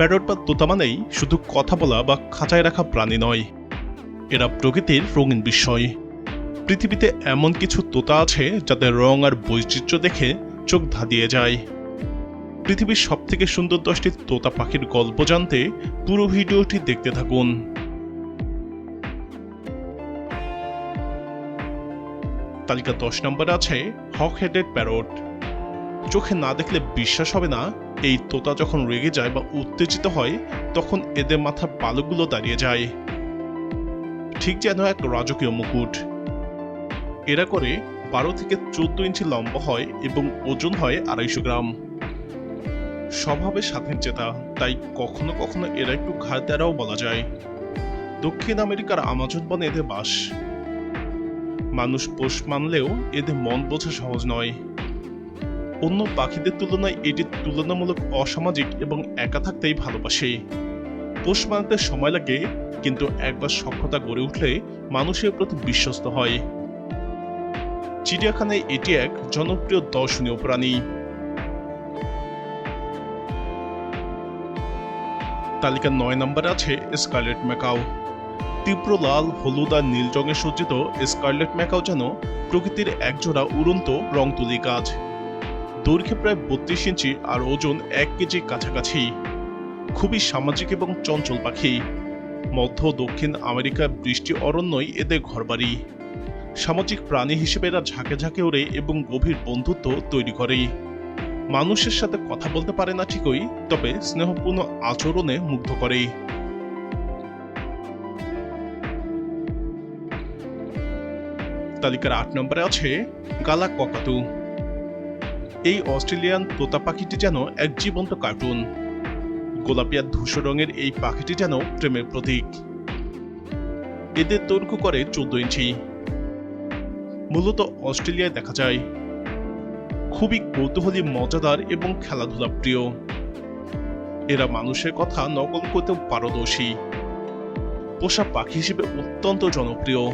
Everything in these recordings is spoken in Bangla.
প্যারট বা তোতা মানেই শুধু কথা বলা বা খাঁচায় রাখা প্রাণী নয়। এরা প্রকৃতির রঙিন বিষয় পৃথিবীতে এমন কিছু তোতা আছে যাদের রং আর বৈচিত্র্য দেখে চোখ ধাঁধিয়ে যায়। পৃথিবীর সব থেকে সুন্দর দশটি তোতা পাখির গল্প জানতে পুরো ভিডিওটি দেখতে থাকুন। তালিকা দশ নম্বরে আছে হক হেডেড প্যারট। চোখে না দেখলে বিশ্বাস হবে না? এই তোতা যখন রেগে যায় বা উত্তেজিত হয়, তখন এদের মাথার পালকগুলো দাঁড়িয়ে যায়। ঠিক যেন এক রাজকীয় মুকুট। এরা করে বারো থেকে চোদ্দ ইঞ্চি লম্বা হয় এবং ওজন হয় আড়াইশো গ্রাম। স্বভাবে স্বাধীন চেতা তাই কখনো কখনো এরা একটু ঘাড় দ্বারাও বলা যায়। দক্ষিণ আমেরিকার আমাজন বনে এদের বাস। মানুষ পোষ মানলেও এদের মন বোঝা সহজ নয়। অন্য পাখিদের তুলনায় এটি তুলনামূলক অসামাজিক এবং একা থাকতেই ভালোবাসে। পোষ মানাতে সময় লাগে, কিন্তু একবার সক্ষতা গড়ে উঠলে মানুষের প্রতি বিশ্বস্ত হয়। চিড়িয়াখানায় এটি এক জনপ্রিয় দর্শনীয় প্রাণী। তালিকার নয় নম্বরে আছে স্কারলেট ম্যাকাও। তীব্র লাল, হলুদ আর নীল রঙে সজ্জিত স্কারলেট ম্যাকাও যেন প্রকৃতির একজোড়া উড়ন্ত রং তুলি গাছ। দৈর্ঘ্যে প্রায় বত্রিশ ইঞ্চি আর ওজন এক কেজি কাছাকাছি। খুবই সামাজিক এবং চঞ্চল পাখি। মধ্য দক্ষিণ আমেরিকার বৃষ্টি অরণ্যই এদের ঘরবাড়ি। সামাজিক প্রাণী হিসেবে এরা ঝাঁকে ঝাঁকে ওড়ে এবং গভীর বন্ধুত্ব তৈরি করে। মানুষের সাথে কথা বলতে পারে না ঠিকই, তবে স্নেহপূর্ণ আচরণে মুগ্ধ করে। তালিকার আট নম্বরে আছে গালা ককাতু এই অস্ট্রেলিয়ান তোতা পাখিটি যেন এক জীবন্ত কার্টুন। গোলাপি আর ধূসর রঙের এই পাখিটি যেন প্রেমের প্রতীক। এদের দৈর্ঘ্য করে চোদ্দ ইঞ্চি। মূলত অস্ট্রেলিয়ায় দেখা যায়। খুবই কৌতূহলী, মজাদার এবং খেলাধুলা প্রিয়। এরা মানুষের কথা নকল করতেও পারদর্শী। পোষা পাখি হিসেবে অত্যন্ত জনপ্রিয়।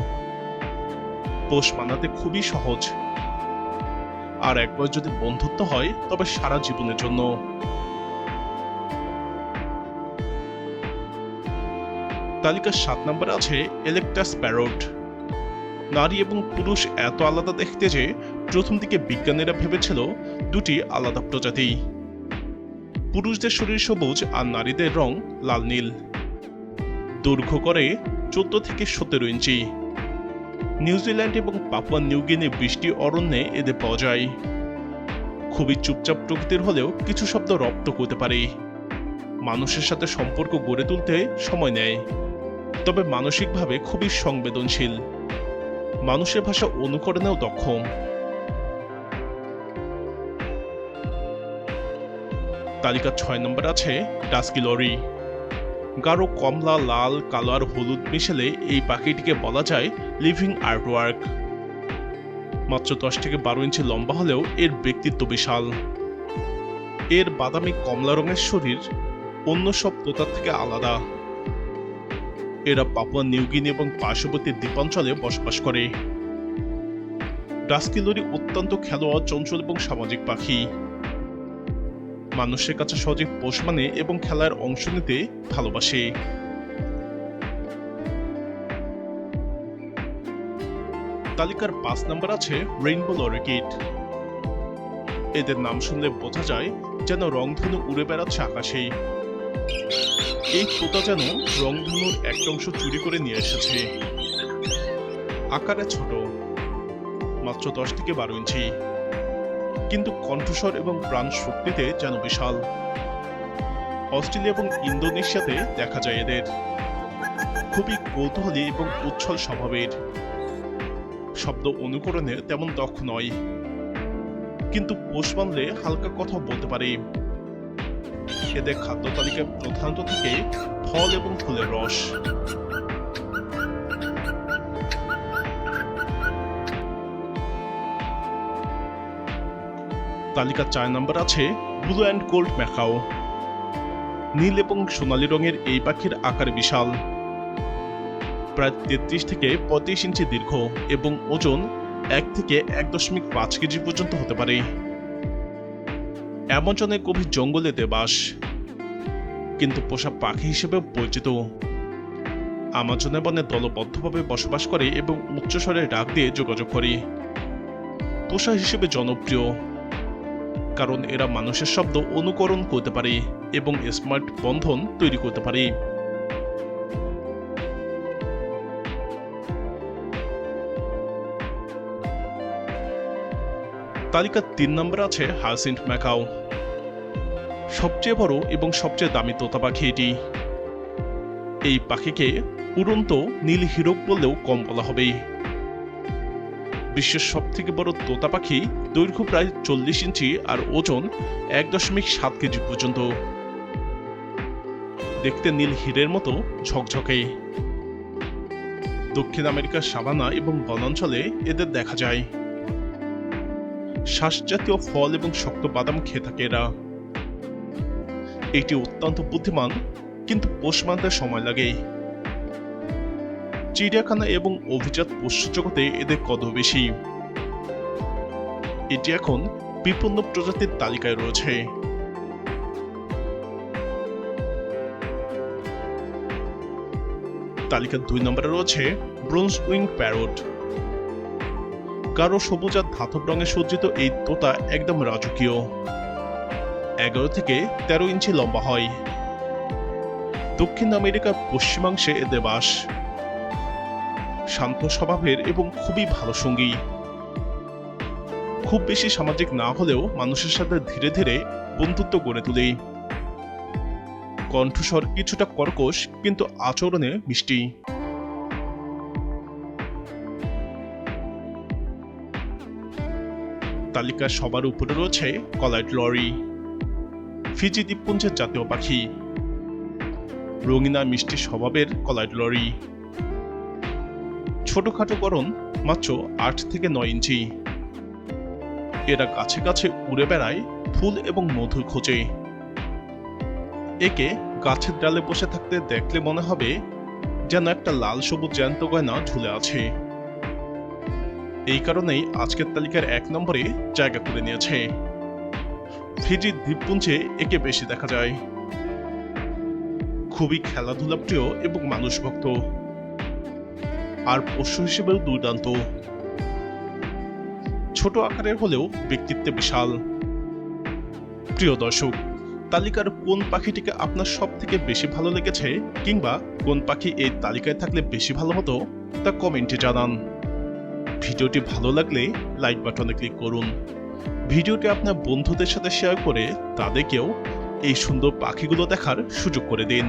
পোষ মানাতে খুবই সহজ। আর একবার যদি বন্ধুত্ব হয়, তবে সারা জীবনের জন্য। তালিকার সাত নম্বরে আছে এলেকটাস প্যারট নারী এবং পুরুষ এত আলাদা দেখতে যে, প্রথম দিকে বিজ্ঞানীরা ভেবেছিল দুটি আলাদা প্রজাতি। পুরুষদের শরীর সবুজ আর নারীদের রং লাল নীল দৈর্ঘ্য করে চোদ্দ থেকে সতেরো ইঞ্চি। নিউজিল্যান্ড এবং পাপুয়া নিউগিনি বৃষ্টি অরণ্যে এদের পাওয়া যায়। খুবই চুপচাপ প্রকৃতির হলেও কিছু শব্দ রপ্ত করতে পারে। মানুষের সাথে সম্পর্ক গড়ে তুলতে সময় নেয়। তবে মানসিকভাবে খুবই সংবেদনশীল। মানুষের ভাষা অনুকরণেও দক্ষ। তালিকা ছয় নম্বর আছে ডাস্কি লরি। গাঢ় কমলা, লাল, কালো আর হলুদ মিশেলে এই পাখিটিকে বলা যায় লিভিং আর্টওয়ার্ক মাত্র দশ থেকে বারো ইঞ্চি লম্বা হলেও এর ব্যক্তিত্ব বিশাল। এর বাদামি কমলা রঙের শরীর অন্য সব তোতার থেকে আলাদা। এরা পাপুয়া নিউগিনি এবং পার্শ্ববর্তী দ্বীপাঞ্চলে বসবাস করে। ডাস্কিলরি অত্যন্ত খেলোয়াড়, চঞ্চল এবং সামাজিক পাখি। মানুষের কাছে সহজে পোষ মানে এবং খেলার অংশ নিতে ভালোবাসে। তালিকার পাঁচ নম্বর আছে রেইনবো লরিকিট এদের নাম শুনলে বোঝা যায় যেন রংধনু উড়ে বেড়াচ্ছে আকাশে। এই তোতা যেন রংধনুর একটা অংশ চুরি করে নিয়ে এসেছে। আকারে ছোট, মাত্র দশ থেকে বারো ইঞ্চি। কিন্তু কণ্ঠস্বর এবং প্রাণ শক্তিতে যেন বিশাল। অস্ট্রেলিয়া এবং ইন্দোনেশিয়াতে দেখা যায় এদের। খুবই কৌতূহলী এবং উচ্ছল স্বভাবের। শব্দ অনুকরণে তেমন দক্ষ নয়। কিন্তু পোষ মানলে হালকা কথা বলতে পারে। এদের খাদ্য তালিকায় প্রধানত থেকে ফল এবং ফুলের রস। তালিকা চার নম্বর আছে, ব্লু অ্যান্ড গোল্ড ম্যাকাও। নীল এবং সোনালী রঙের এই পাখির আকার বিশাল। প্রায় তেত্রিশ থেকে পঁয়ত্রিশ ইঞ্চি দীর্ঘ এবং ওজন এক থেকে এক দশমিক পাঁচ কেজি পর্যন্ত হতে পারে। অ্যামাজনের গভীর জঙ্গলে দেবাস। কিন্তু পোষা পাখি হিসেবে পরিচিত। আমাজনে বনে দলবদ্ধভাবে বসবাস করে এবং উচ্চস্বরে ডাক দিয়ে যোগাযোগ করে। পোষা হিসেবে জনপ্রিয়। কারণ এরা মানুষের শব্দ অনুকরণ করতে পারে এবং স্মার্ট বন্ধন তৈরি করতে পারে। তালিকার তিন নম্বরে আছে হাসিন্ট ম্যাকাও। সবচেয়ে বড় এবং সবচেয়ে দামি তোতা পাখি এটি। এই পাখিকে উড়ন্ত নীল হিরক বললেও কম বলা হবে। বিশ্বের সব থেকে বড় তোতা পাখি দৈর্ঘ্য প্রায় চল্লিশ ইঞ্চি আর ওজন এক দশমিক সাত কেজি পর্যন্ত। দেখতে নীল হীরের মতো ঝকঝকে। দক্ষিণ আমেরিকার সাবানা এবং বনাঞ্চলে এদের দেখা যায়। শ্বাসজাতীয় ফল এবং শক্ত বাদাম খেয়ে থাকে এরা। এটি অত্যন্ত বুদ্ধিমান, কিন্তু পোষ মানতে সময় লাগে। চিড়িয়াখানা এবং অভিজাত পোষ্য জগতে এদের কদর বেশি। এটি এখন বিপন্ন প্রজাতির তালিকায় রয়েছে। তালিকার দুই নম্বরে রয়েছে ব্রোঞ্জ উইং প্যারোট। গাঢ় সবুজ আর ধাতব রঙে সজ্জিত এই তোতা একদম রাজকীয়। এগারো থেকে তেরো ইঞ্চি লম্বা হয়। দক্ষিণ আমেরিকার পশ্চিমাংশে এদের বাস শান্ত স্বভাবের এবং খুবই ভালো সঙ্গী। খুব বেশি সামাজিক না হলেও মানুষের সাথে ধীরে ধীরে বন্ধুত্ব গড়ে তোলে। কণ্ঠস্বর কিছুটা কর্কশ, কিন্তু আচরণে মিষ্টি। তালিকার সবার উপরে রয়েছে কলাইট লরি, ফিজি দ্বীপপুঞ্জের জাতীয় পাখি, রঙিনা মিষ্টি স্বভাবের কলাইট লরি। ছোটখাটো গরম মাত্র আট থেকে নয় ইঞ্চি। এরা গাছে গাছে উড়ে বেড়ায় ফুল এবং মধু খোঁজে। একে গাছের ডালে বসে থাকতে দেখলে মনে হবে যেন একটা লাল সবুজ জ্যান্ত গয়না ঝুলে আছে। এই কারণেই আজকের তালিকার এক নম্বরে জায়গা করে নিয়েছে। ফিজি দ্বীপপুঞ্জে একে বেশি দেখা যায়। খুবই খেলাধুলা প্রিয় এবং মানুষ ভক্ত আর পশু হিসেবেও দুর্দান্ত। ছোট আকারের হলেও ব্যক্তিত্বে বিশাল। প্রিয় দর্শক, তালিকার কোন পাখিটিকে আপনার সব থেকে বেশি ভালো লেগেছে কিংবা কোন পাখি এই তালিকায় থাকলে বেশি ভালো হতো তা কমেন্টে জানান। ভিডিওটি ভালো লাগলে লাইক বাটনে ক্লিক করুন। ভিডিওটি আপনার বন্ধুদের সাথে শেয়ার করে তাদেরকেও এই সুন্দর পাখিগুলো দেখার সুযোগ করে দিন।